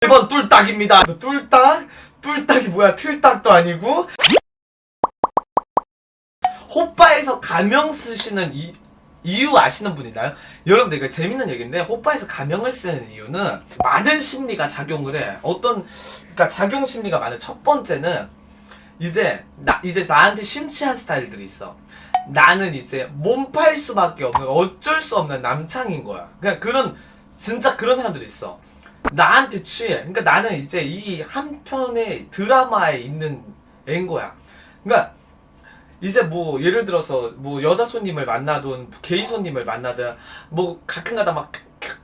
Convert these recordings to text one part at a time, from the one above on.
1번 뚫딱입니다. 뚫딱? 뚫딱이 뭐야? 틀딱도 아니고. 호빠에서 가명 쓰시는 이, 이유 아시는 분 있나요? 여러분들 이거 재밌는 얘기인데 호빠에서 가명을 쓰는 이유는 많은 심리가 작용을 해. 어떤 그러니까 작용 심리가 많은 첫 번째는 이제 나 이제 나한테 심취한 스타일들이 있어. 나는 이제 몸팔 수밖에 없는 어쩔 수 없는 남창인 거야. 그냥 그런 진짜 그런 사람들이 있어. 나한테 취해. 그러니까 나는 이제 이 한 편의 드라마에 있는 애인 거야. 그러니까 이제 뭐 예를 들어서 뭐 여자 손님을 만나든 게이 손님을 만나든 뭐 가끔가다 막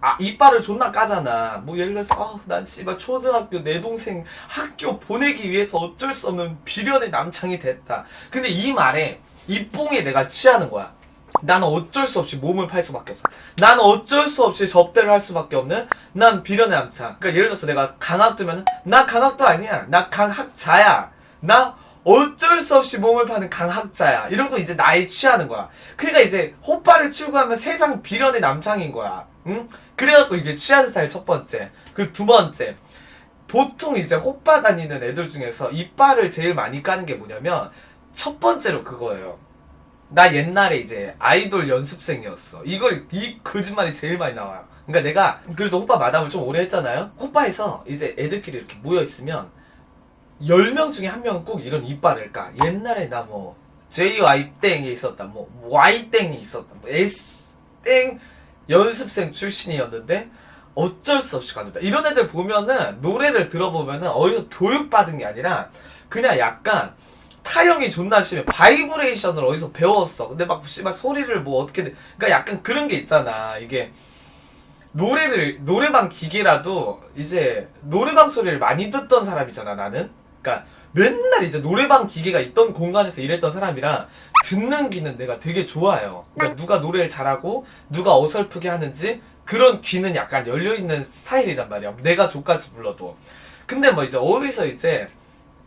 아, 이빨을 존나 까잖아. 뭐 예를 들어서 아, 난 씨발 초등학교 내 동생 학교 보내기 위해서 어쩔 수 없는 비련의 남창이 됐다. 근데 이 말에 이 뽕에 내가 취하는 거야. 나는 어쩔 수 없이 몸을 팔 수밖에 없어. 나는 어쩔 수 없이 접대를 할 수밖에 없는 난 비련의 남창. 그러니까 예를 들어서 내가 강학도면 나 강학도 아니야. 나 강학자야. 나 어쩔 수 없이 몸을 파는 강학자야. 이러고 이제 나에 취하는 거야. 그러니까 이제 호빠를 추구하면 세상 비련의 남창인 거야. 응? 그래갖고 이게 취한 스타일 첫 번째. 그리고 두 번째. 보통 이제 호빠 다니는 애들 중에서 이빨을 제일 많이 까는 게 뭐냐면 첫 번째로 그거예요. 나 옛날에 이제 아이돌 연습생이었어. 이걸 이 거짓말이 제일 많이 나와요. 그러니까 내가 그래도 호빠 마담을 좀 오래 했잖아요. 호빠에서 이제 애들끼리 이렇게 모여 있으면 10명 중에 한 명은 꼭 이런 이빨을 까. 옛날에 나 뭐 JY 땡이 있었다. 뭐 Y 땡이 있었다. 뭐 S 땡 연습생 출신이었는데 어쩔 수 없이 가는다. 이런 애들 보면은 노래를 들어보면은 어디서 교육받은 게 아니라 그냥 약간 타령이 존나 심해. 바이브레이션을 어디서 배웠어. 근데 막 씨발 소리를 뭐 어떻게 돼. 그러니까 약간 그런 게 있잖아. 이게 노래를 노래방 기계라도 이제 노래방 소리를 많이 듣던 사람이잖아 나는. 그러니까 맨날 이제 노래방 기계가 있던 공간에서 일했던 사람이라 듣는 귀는 내가 되게 좋아요. 그러니까 누가 노래를 잘하고 누가 어설프게 하는지 그런 귀는 약간 열려 있는 스타일이란 말이야. 내가 조까지 불러도. 근데 뭐 이제 어디서 이제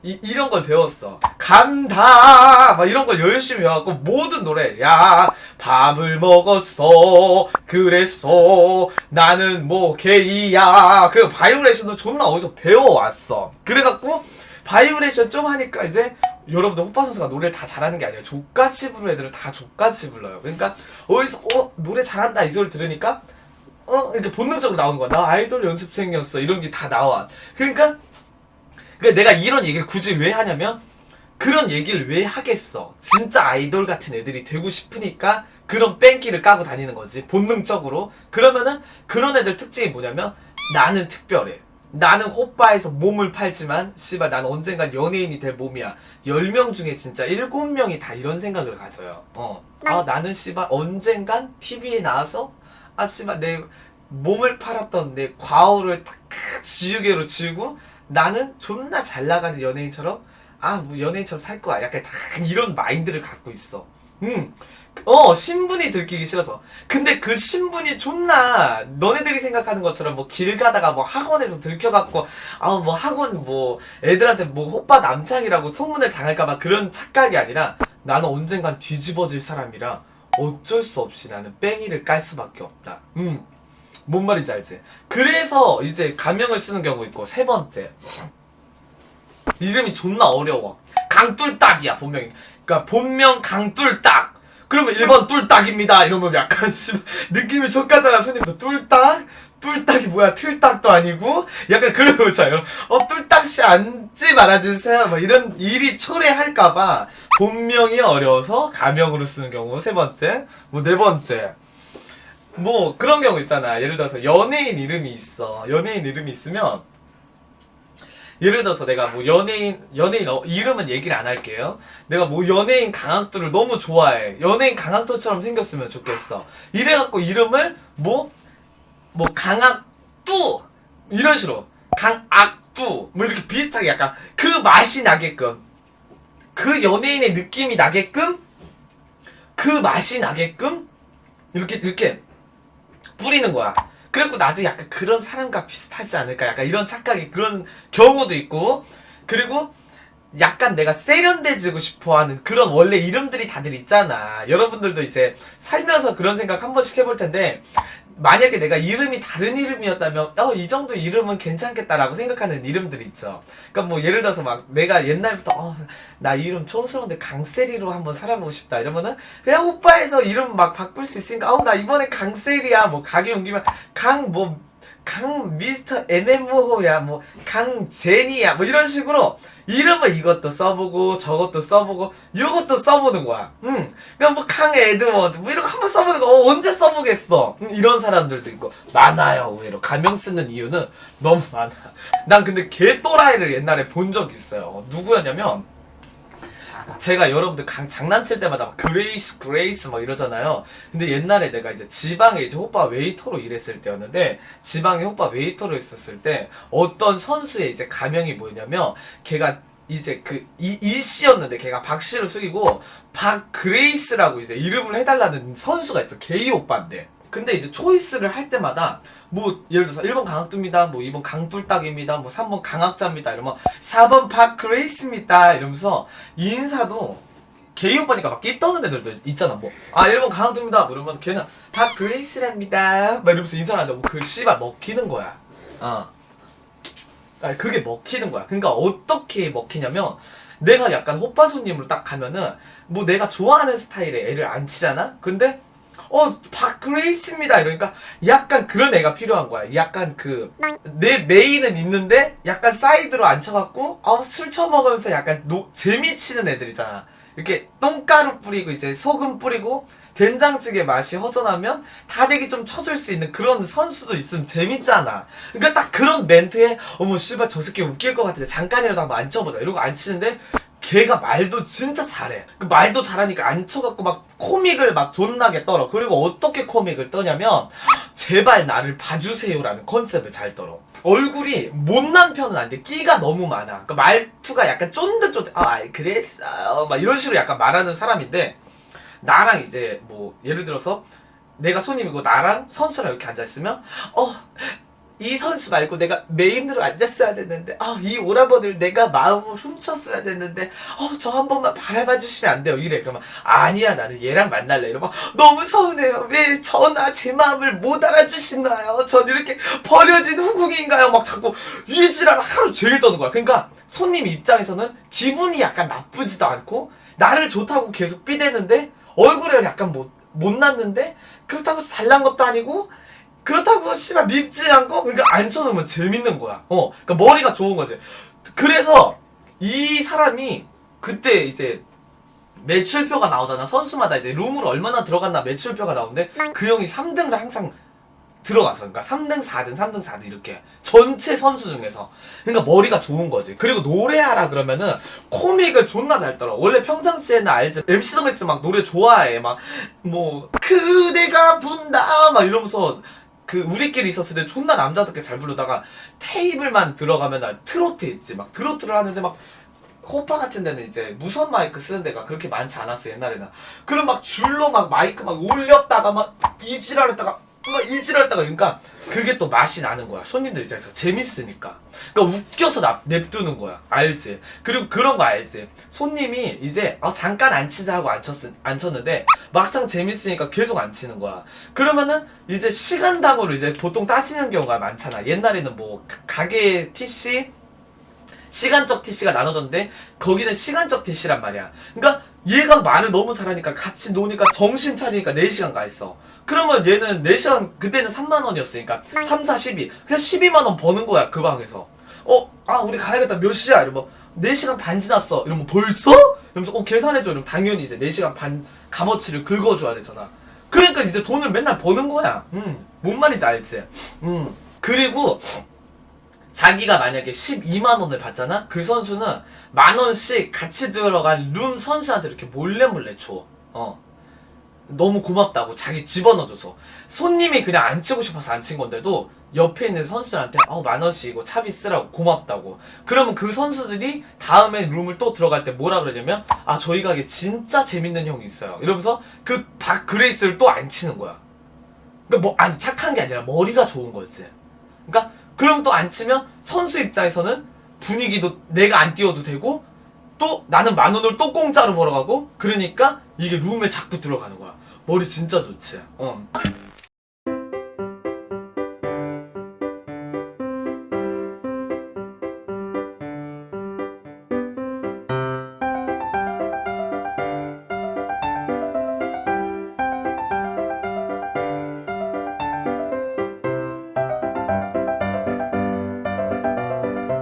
이, 이런 걸 배웠어. 간다! 막 이런 걸 열심히 배워갖고 모든 노래, 야, 밥을 먹었어. 그랬어. 나는 뭐 게이야. 그 바이브레이션도 존나 어디서 배워왔어. 그래갖고 바이브레이션 좀 하니까 이제 여러분들 호빠 선수가 노래를 다 잘하는 게 아니에요. 족같이 부르는 애들은 다 족같이 불러요. 그러니까 어디서 어 노래 잘한다 이 소리 들으니까 어 이렇게 본능적으로 나오는 거야. 나 아이돌 연습생이었어. 이런 게 다 나와. 그러니까 그러니까 내가 이런 얘기를 굳이 왜 하냐면 그런 얘기를 왜 하겠어? 진짜 아이돌 같은 애들이 되고 싶으니까 그런 뺑기를 까고 다니는 거지 본능적으로 그러면은 그런 애들 특징이 뭐냐면 나는 특별해 나는 호빠에서 몸을 팔지만 씨발 나는 언젠간 연예인이 될 몸이야 10명 중에 진짜 7명이 다 이런 생각을 가져요 어. 아 나는 씨발 언젠간 TV에 나와서 아 씨발 내 몸을 팔았던 내 과오를 탁탁 지우개로 지우고 나는 존나 잘 나가는 연예인처럼 아 뭐 연예인처럼 살 거야 약간 다 이런 마인드를 갖고 있어 음. 어 신분이 들키기 싫어서 근데 그 신분이 존나 너네들이 생각하는 것처럼 뭐 길 가다가 뭐 학원에서 들켜갖고 아뭐 학원 뭐 애들한테 뭐 호빠 남창이라고 소문을 당할까봐 그런 착각이 아니라 나는 언젠간 뒤집어질 사람이라 어쩔 수 없이 나는 뺑이를 깔 수밖에 없다 음. 뭔 말인지 알지? 그래서 이제 가명을 쓰는 경우 있고 세 번째. 이름이 존나 어려워. 강뚫딱이야 본명이. 그러니까 본명 강뚫딱. 그러면 1번 뚫딱입니다. 이러면 약간 씨 느낌이 족같잖아 손님도. 뚫딱? 뚫딱이 뭐야? 틀딱도 아니고? 약간 그런 거 있잖아요 어 뚫딱씨 앉지 말아주세요. 뭐 이런 일이 초래할까봐 본명이 어려워서 가명으로 쓰는 경우 세 번째. 뭐 네 번째 뭐 그런 경우 있잖아. 예를 들어서 연예인 이름이 있어. 연예인 이름이 있으면 예를 들어서 내가 뭐 연예인 연예인 어, 이름은 얘기를 안 할게요. 내가 뭐 연예인 강학도를 너무 좋아해. 연예인 강학도처럼 생겼으면 좋겠어. 이래 갖고 이름을 뭐 뭐 강학두 이런 식으로 강악두 뭐 이렇게 비슷하게 약간 그 맛이 나게끔 그 연예인의 느낌이 나게끔 그 맛이 나게끔 이렇게 이렇게 뿌리는 거야. 그래갖고 나도 약간 그런 사람과 비슷하지 않을까? 약간 이런 착각이 그런 경우도 있고, 그리고 약간 내가 세련돼지고 싶어 하는 그런 원래 이름들이 다들 있잖아. 여러분들도 이제 살면서 그런 생각 한 번씩 해볼 텐데, 만약에 내가 이름이 다른 이름이었다면 어 이 정도 이름은 괜찮겠다라고 생각하는 이름들 있죠. 그러니까 뭐 예를 들어서 막 내가 옛날부터 어, 나 이름 촌스러운데 강세리로 한번 살아보고 싶다 이러면은 그냥 오빠에서 이름 막 바꿀 수 있으니까 어나 이번에 강세리야. 뭐 가게 옮기면 강뭐강 미스터 MMO야. 뭐 강제니야. 뭐 이런 식으로 이름을 이것도 써보고 저것도 써보고 이것도 써보는 거야. 응. 그냥 뭐강 에드워드 뭐 이런 거 한번 써보는 거 어, 언제 써보겠어. 응, 이런 사람들도 있고 많아요. 의외로 가명 쓰는 이유는 너무 많아. 난 근데 개 또라이를 옛날에 본 적이 있어요. 어, 누구였냐면 제가 여러분들 강, 장난칠 때마다 막 그레이스 그레이스 막 이러잖아요. 근데 옛날에 내가 이제 지방에 이제 호빠 웨이터로 일했을 때였는데 지방에 호빠 웨이터로 있었을 때 어떤 선수의 이제 가명이 뭐냐면 걔가 이제 그 이, 이 씨였는데 걔가 박 씨를 숙이고 박 그레이스라고 이제 이름을 해달라는 선수가 있어. 게이 오빠인데. 근데 이제 초이스를 할 때마다 뭐 예를 들어서 1번 강학두입니다. 뭐 2번 강불딱입니다. 뭐 3번 강학자입니다. 이러면 4번 박 그레이스입니다. 이러면서 인사도 게이 오빠니까 막 끼떠는 애들도 있잖아. 뭐, 아, 1번 강학두입니다. 뭐 이러면 걔는 박 그레이스랍니다. 막 이러면서 인사를 하는데 뭐그 씨발 먹히는 거야. 어. 아, 그게 먹히는 거야. 그러니까 어떻게 먹히냐면 내가 약간 호빠 손님으로 딱 가면은 뭐 내가 좋아하는 스타일의 애를 안 치잖아. 근데 어, 박그레이스입니다. 이러니까 약간 그런 애가 필요한 거야. 약간 그 내 메인은 있는데 약간 사이드로 앉혀갖고 어, 술 처먹으면서 약간 노, 재미치는 애들이잖아. 이렇게 똥가루 뿌리고 이제 소금 뿌리고 된장찌개 맛이 허전하면 다대기 좀 쳐줄 수 있는 그런 선수도 있으면 재밌잖아. 그러니까 딱 그런 멘트에 어머 씨발 저 새끼 웃길 것 같은데 잠깐이라도 한번 앉혀보자 이러고 앉히는데 걔가 말도 진짜 잘해. 그 말도 잘하니까 앉혀갖고 막 코믹을 막 존나게 떨어. 그리고 어떻게 코믹을 떠냐면 제발 나를 봐주세요라는 컨셉을 잘 떨어. 얼굴이 못난 편은 아닌데 끼가 너무 많아. 그 말투가 약간 쫀득쫀득. 아 아이, 그랬어요. 막 이런 식으로 약간 말하는 사람인데 나랑 이제 뭐 예를 들어서 내가 손님이고 나랑 선수랑 이렇게 앉아 있으면 어. 이 선수 말고 내가 메인으로 앉았어야 됐는데 아 이 오라버니를 내가 마음을 훔쳤어야 됐는데 어저 한 번만 바라봐 주시면 안 돼요. 이래. 그러면 아니야 나는 얘랑 만날래. 이러면 너무 서운해요. 왜 저나 제 마음을 못 알아주시나요? 전 이렇게 버려진 후궁인가요? 막 자꾸 이 지랄을 하루 종일 떠는 거야. 그러니까 손님 입장에서는 기분이 약간 나쁘지도 않고 나를 좋다고 계속 삐대는데 얼굴을 약간 못, 못났는데 그렇다고 잘난 것도 아니고 그렇다고 씨발 밉지 않고 그러니까 앉혀놓으면 재밌는 거야. 어, 그러니까 머리가 좋은 거지. 그래서 이 사람이 그때 이제 매출표가 나오잖아. 선수마다 이제 룸으로 얼마나 들어갔나 매출표가 나오는데 그 형이 3등을 항상 들어가서 그러니까 3등, 4등, 3등, 4등 이렇게 전체 선수 중에서 그러니까 머리가 좋은 거지. 그리고 노래하라 그러면은 코믹을 존나 잘 떨어. 원래 평상시에는 알지. MC 더맥스 막 노래 좋아해. 막 뭐 그대가 분다 막 이러면서 그 우리끼리 있었을 때 존나 남자답게 잘 부르다가 테이블만 들어가면 나 트로트 있지. 막 트로트를 하는데 막 호파 같은 데는 이제 무선 마이크 쓰는 데가 그렇게 많지 않았어 옛날에는 그럼 막 줄로 막 마이크 막 올렸다가 막 이지랄했다가 막 이지랄했다가 그러니까 그게 또 맛이 나는 거야 손님들 입장에서. 재밌으니까. 그러니까 웃겨서 나, 냅두는 거야. 알지? 그리고 그런 거 알지? 손님이 이제 어, 잠깐 앉히자 하고 앉혔, 앉혔는데 막상 재밌으니까 계속 앉히는 거야. 그러면은 이제 시간당으로 이제 보통 따지는 경우가 많잖아. 옛날에는 뭐 가- 가게 TC 시간적 TC가 나눠졌는데 거기는 시간적 TC란 말이야. 그러니까 얘가 말을 너무 잘하니까 같이 노니까 정신 차리니까 4시간 가 있어. 그러면 얘는 4시간 그때는 3만 원이었으니까 3, 4, 12 그냥 12만 원 버는 거야 그 방에서. 어, 아 우리 가야겠다 몇 시야? 이러면 4시간 반 지났어. 이러면 벌써? 이러면서 어 계산해줘. 이러면 당연히 이제 4시간 반 값어치를 긁어줘야 되잖아. 그러니까 이제 돈을 맨날 버는 거야. 음, 뭔 말인지 알지? 음. 그리고 자기가 만약에 12만 원을 받잖아? 그 선수는 만 원씩 같이 들어간 룸 선수한테 이렇게 몰래 몰래 줘. 어. 너무 고맙다고 자기 집어넣어줘서 손님이 그냥 안 치고 싶어서 안 친 건데도 옆에 있는 선수들한테 어, 만 원씩 이거 차비 쓰라고 고맙다고 그러면 그 선수들이 다음에 룸을 또 들어갈 때 뭐라 그러냐면 아 저희 가게 진짜 재밌는 형이 있어요 이러면서 그 박 그레이스를 또 안 치는 거야 그러니까 뭐 아니 착한 게 아니라 머리가 좋은 거지 그러니까 그럼 또 안 치면 선수 입장에서는 분위기도 내가 안 띄워도 되고 또 나는 만 원을 또 공짜로 벌어가고 그러니까 이게 룸에 자꾸 들어가는 거야 머리 진짜 좋지 어.